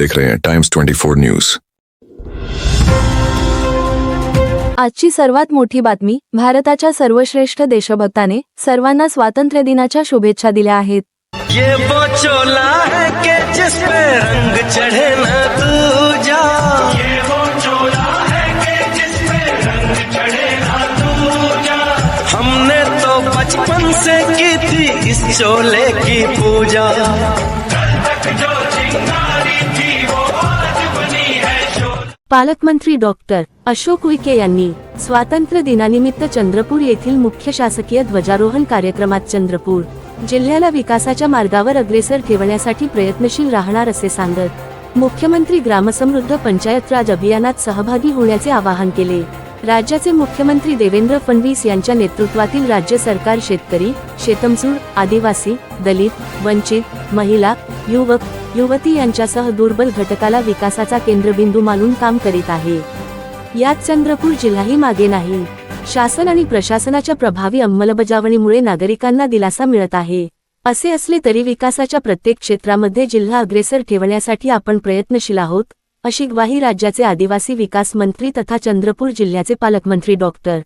देख रहे हैं टाइम्स 24 न्यूज आजची सर्वात मोठी बातमी भारताच्या सर्वश्रेष्ठ देशभक्ताने सर्वांना स्वातंत्र्य दिनाच्या शुभेच्छा दिल्या आहेत. ये वो चोला है कि जिस पे रंग चढ़े न दूजा ये वो चोला है कि जिस पे रंग चढ़े न दूजा हमने तो बचपन से की थी इस चोले की पूजा। कल तक जो पालकमंत्री डॉक्टर अशोक उईके यांनी स्वातंत्र्य दिनानिमित्त चंद्रपूर येथील मुख्य शासकीय ध्वजारोहण कार्यक्रमात चंद्रपूर जिल्ह्याला विकासाच्या मार्गावर अग्रेसर ठेवण्यासाठी प्रयत्नशील राहणार असे सांगत मुख्यमंत्री ग्रामसमृद्ध पंचायत राज अभियानात सहभागी होण्याचे आवाहन केले. राज्याचे मुख्यमंत्री देवेंद्र फडणवीस यांच्या नेतृत्वातील राज्य सरकार शेतकरी शेतमजूर आदिवासी दलित वंचित महिला युवक युवती यांच्यासह दुर्बल घटकाला विकासाचा केंद्रबिंदू मानून काम करीत आहे. यात चंद्रपूर जिल्हाही मागे नाही. शासन आणि प्रशासनाच्या प्रभावी अंमलबजावणीमुळे नागरिकांना दिलासा मिळत आहे. असे असले तरी विकासाच्या प्रत्येक क्षेत्रामध्ये जिल्हा अग्रेसर ठेवण्यासाठी आपण प्रयत्नशील आहोत अशी ग्वाही राज्याचे आदिवासी विकास मंत्री तथा चंद्रपूर जिल्ह्याचे पालकमंत्री डॉक्टर.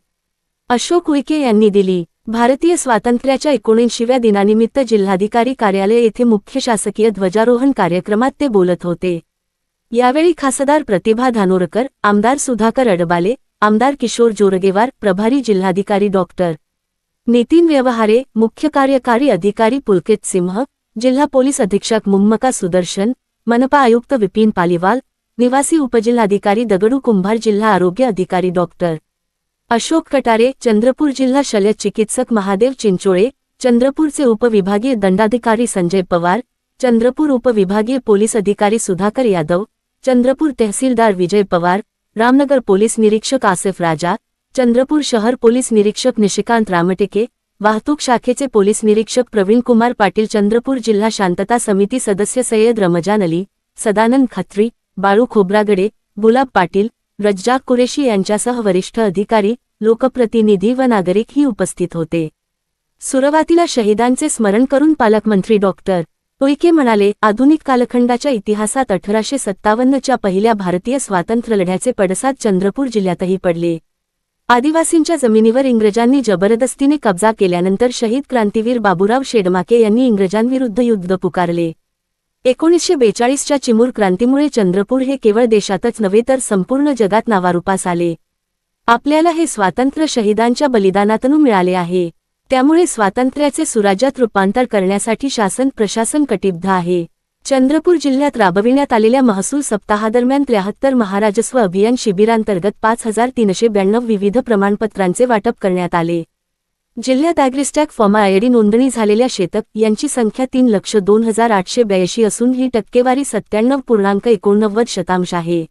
अशोक उईके यांनी दिली. भारतीय स्वातंत्र्याच्या एकोणऐंशीव्या दिनानिमित्त जिल्हाधिकारी कार्यालय येथे मुख्य शासकीय ध्वजारोहण कार्यक्रमात ते बोलत होते. यावेळी खासदार प्रतिभा धानोरकर आमदार सुधाकर अडबाले आमदार किशोर जोरगेवार प्रभारी जिल्हाधिकारी डॉक्टर नितीन व्यवहारे मुख्य कार्यकारी अधिकारी पुलकित सिंह जिल्हा पोलीस अधीक्षक मुम्मका सुदर्शन मनपा आयुक्त विपिन पालिवाल निवासी उपजिल्हाधिकारी दगडू कुंभार जिल्हा आरोग्य अधिकारी डॉक्टर अशोक कटारे चंद्रपूर जिल्हा शल्य चिकित्सक महादेव चिंचोळे चंद्रपूरचे उपविभागीय दंडाधिकारी संजय पवार चंद्रपूर उपविभागीय पोलीस अधिकारी सुधाकर यादव चंद्रपूर तहसीलदार विजय पवार रामनगर पोलीस निरीक्षक आसिफ राजा चंद्रपूर शहर पोलीस निरीक्षक निशिकांत रामटेके वाहतूक शाखेचे पोलीस निरीक्षक प्रवीण कुमार पाटील चंद्रपूर जिल्हा शांतता समिती सदस्य सय्यद रमजान अली सदानंद खत्री बाळू खोब्रागडे गुलाब पाटील रज्जाक कुरेशी यांच्यासह वरिष्ठ अधिकारी लोकप्रतिनिधी व नागरिकही उपस्थित होते. सुरुवातीला शहीदांचे स्मरण करून पालकमंत्री डॉक्टर टोईके म्हणाले आधुनिक कालखंडाच्या इतिहासात अठराशे सत्तावन्नच्या पहिल्या भारतीय स्वातंत्र्य लढ्याचे पडसाद चंद्रपूर जिल्ह्यातही पडले. आदिवासींच्या जमिनीवर इंग्रजांनी जबरदस्तीने कब्जा केल्यानंतर शहीद क्रांतीवीर बाबूराव शेडमाके यांनी इंग्रजांविरुद्ध युद्ध पुकारले. एकोणीसशे बेचाळीसच्या चिमूर क्रांतीमुळे चंद्रपूर हे केवळ देशातच नव्हे तर संपूर्ण जगात नावारूपास आले. आपल्याला हे स्वातंत्र्य शहीदांच्या बलिदानातून मिळाले आहे. त्यामुळे स्वातंत्र्याचे सुराज्यात रूपांतर करण्यासाठी शासन प्रशासन कटिबद्ध आहे. चंद्रपूर जिल्ह्यात राबविण्यात आलेल्या महसूल सप्ताहादरम्यान त्र्याहत्तर महाराजस्व अभियान शिबिरांतर्गत पाच हजार तीनशे ब्याण्णव विविध प्रमाणपत्रांचे वाटप करण्यात आले. जिल्ह्यात अॅग्रिस्टॅक फॉर्मा आयडी नोंदणी झालेल्या शेतक यांची संख्या तीन लक्ष दोन हजार आठशे ब्याऐंशी असून ही टक्केवारी सत्त्याण्णव पूर्णांक एकोणनव्वद शतांश आहे.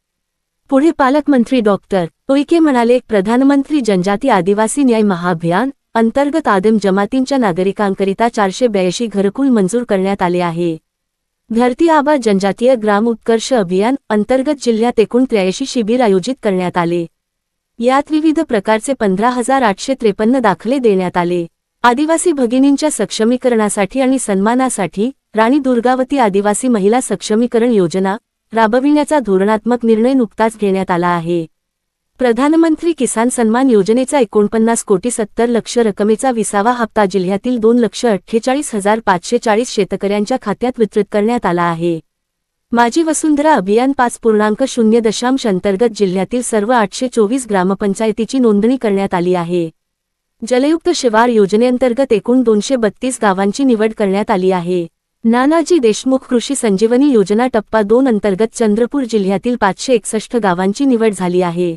पुढे पालकमंत्री डॉक्टर टोईके म्हणाले प्रधानमंत्री जनजाती आदिवासी न्याय महाअभियान अंतर्गत आदिम जमातींच्या नागरिकांकरिता चारशे ब्याऐंशी घरकुल मंजूर करण्यात आले आहे. धरती आबा जनजातीय ग्राम उत्कर्ष अभियान अंतर्गत जिल्ह्यात एकूण त्र्याऐंशी शिबिर आयोजित करण्यात आले. यात विविध प्रकारचे पंधरा हजार आठशे त्रेपन्न दाखले देण्यात आले. आदिवासी भगिनींच्या सक्षमीकरणासाठी आणि सन्मानासाठी राणी दुर्गावती आदिवासी महिला सक्षमीकरण योजना राबविण्याचा धोरणात्मक निर्णय नुकताच घेण्यात आला आहे. प्रधानमंत्री किसान सन्मान योजनेचा एकोणपन्नास कोटी सत्तर लक्ष रकमेचा विसावा हप्ता जिल्ह्यातील दोन लक्ष अठ्ठेचाळीस हजार पाचशे चाळीस शेतकऱ्यांच्या खात्यात वितरित करण्यात आला आहे. माझी वसुंधरा अभियान पाच पूर्णांक शून्य दशांश अंतर्गत जिल्ह्यातील सर्व आठशे चोवीस ग्रामपंचायतीची नोंदणी करण्यात आली आहे. जलयुक्त शिवार योजनेअंतर्गत एकूण दोनशे बत्तीस गावांची निवड करण्यात आली आहे. नानाजी देशमुख कृषी संजीवनी योजना टप्पा दोन अंतर्गत चंद्रपूर जिल्ह्यातील पाचशे एकसष्ट गावांची निवड झाली आहे.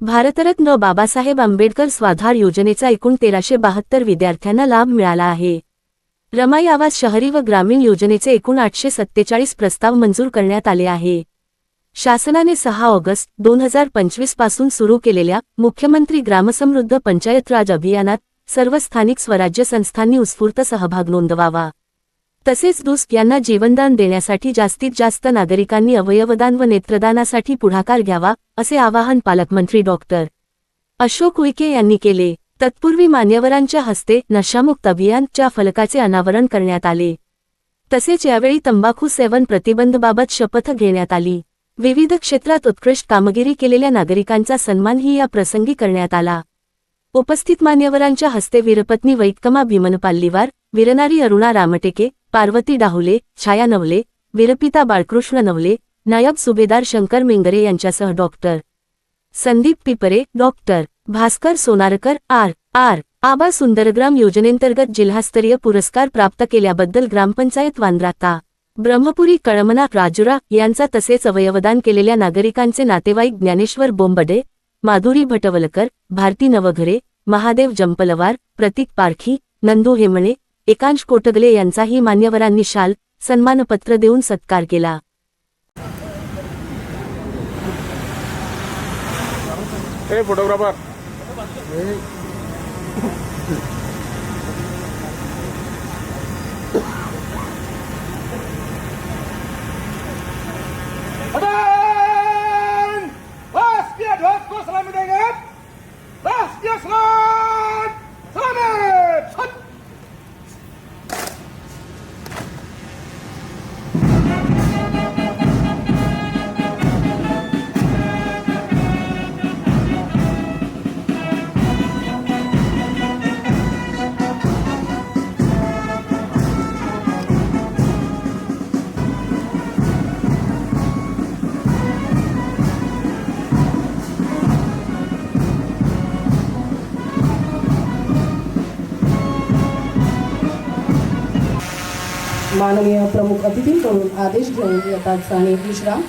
भारतरत्न बाबासाहेब आंबेडकर स्वाधार योजनेचा एकूण तेराशे बहात्तर विद्यार्थ्यांना लाभ मिळाला आहे. रमाई आवास शहरी व ग्रामीण योजनेचे एकूण आठशे सत्तेचाळीस प्रस्ताव मंजूर करण्यात आले आहे. शासनाने सहा ऑगस्ट दोन हजार पंचवीसपासून सुरू केलेल्या मुख्यमंत्री ग्रामसमृद्ध पंचायत राज अभियानात सर्व स्थानिक स्वराज्य संस्थांनी उत्स्फूर्त सहभाग नोंदवावा. तसेच दुस्क यांना जीवनदान देण्यासाठी जास्तीत जास्त नागरिकांनी अवयवदान व नेत्रदानासाठी पुढाकार घ्यावा असे आवाहन पालकमंत्री डॉक्टर अशोक उईके यांनी केले. तत्पूर्वी मान्यवरांच्या हस्ते नशामुक्त अभियानच्या फलकाचे अनावरण करण्यात आले. तसेच यावेळी तंबाखू सेवन प्रतिबंधबाबत शपथ घेण्यात आली. विविध क्षेत्रात उत्कृष्ट कामगिरी केलेल्या नागरिकांचा सन्मानही या प्रसंगी करण्यात आला. उपस्थित मान्यवरांच्या हस्ते वीरपत्नी वैतकमा भीमन पाल्लीवार वीरनारी अरुणा रामटेके पार्वती डाहुले छाया नवले वीरपिता बाळकृष्ण नवले नायब सुभेदार शंकर मेंगरे यांच्यासह doctor. Sandeep Pipre doctor. Bhaskar Sonarkar R R Aaba Sundargram योजनेंतर्गत जिल्हास्तरीय पुरस्कार प्राप्त केल्याबद्दल ग्रामपंचायत वांद्राता ब्रह्मपुरी कळमना राजुरा यांचा तसेच अवयवदान केलेल्या नागरिकांचे नातेवाईक ज्ञानेश्वर बोंबडे माधुरी भटवलकर भारती नवघरे महादेव जंपलवार प्रतीक पारखी नंदू हेमणे एकांश कोटगले यांचाही मान्यवरांनी शाल सन्मानपत्र देऊन सत्कार केला. ए फोटोग्राफर राष्ट्रीय माननीय प्रमुख अतिथींकडून आदेश घेऊन येतात साने विश्राम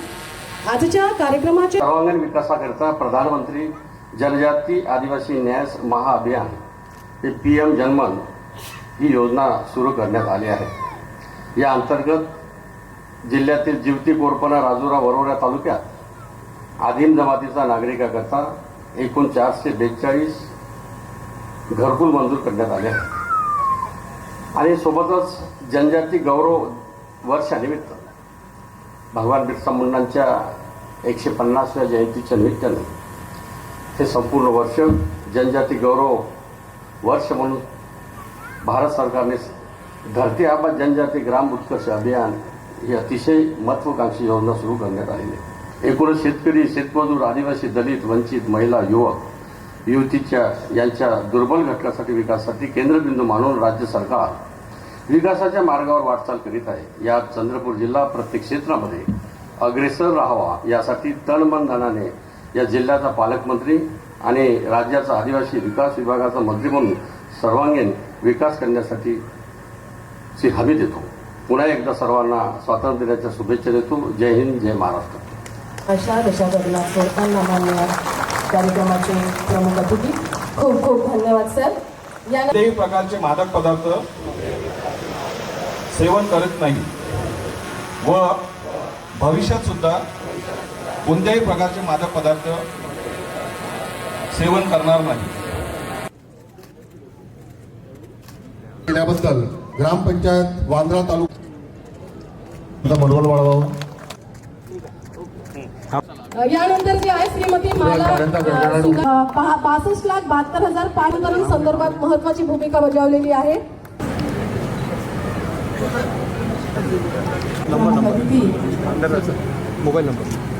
आजच्या कार्यक्रमाचे सर्वांगीण विकासाकरिता प्रधानमंत्री जनजाती आदिवासी न्यास महाअभियान हे पी एम जनमन ही योजना सुरू करण्यात आली आहे. या अंतर्गत जिल्ह्यातील जिवती कोरपणा राजुरा वरोरा तालुक्यात आदिम जमातीचा नागरिकाकरता एकूण चारशे बेचाळीस घरकुल मंजूर करण्यात आले आहे. आणि सोबतच जनजाती गौरव वर्षानिमित्त भगवान बिरसा मुंडांच्या एकशे पन्नासव्या जयंतीच्या निमित्ताने हे संपूर्ण वर्ष जनजाती गौरव वर्ष म्हणून भारत सरकारने धरती आबा जनजाती ग्राम उत्कर्ष अभियान ही अतिशय महत्वाकांक्षी योजना सुरू करण्यात आलेली आहे. एकूणच शेतकरी शेतमजूर आदिवासी दलित वंचित महिला युवक युवतीच्या यांच्या दुर्बल घटकासाठी विकासासाठी केंद्रबिंदू मानून राज्य सरकार विकासाच्या मार्गावर वाटचाल करीत आहे. यात चंद्रपूर जिल्हा प्रत्येक क्षेत्रामध्ये अग्रेसर राहावा यासाठी तळमन धनाने या जिल्ह्याचा पालकमंत्री आणि राज्याचा आदिवासी विकास विभागाचा मंत्री म्हणून सर्वांगीण विकास करण्यासाठी ची हमी देतो. पुन्हा एकदा सर्वांना स्वातंत्र्य दिनाच्या शुभेच्छा देतो. जय हिंद जय महाराष्ट्र. अशा दशागरला कार्यक्रमाचे प्रमुख अतिथी. खूप खूप धन्यवाद सर. या कोणत्याही प्रकारचे मादक पदार्थ सेवन करत नाही. व भविष्यात सुद्धा कोणत्याही प्रकारचे मादक पदार्थ सेवन करणार नाही. केल्याबद्दल ग्रामपंचायत वांद्रा तालुका मनोबल वाढवावं यानंतर जी आहे श्रीमती माला पासष्ट लाख बहात्तर हजार पाठकरण संदर्भात महत्वाची भूमिका बजावलेली आहे. Mobile number.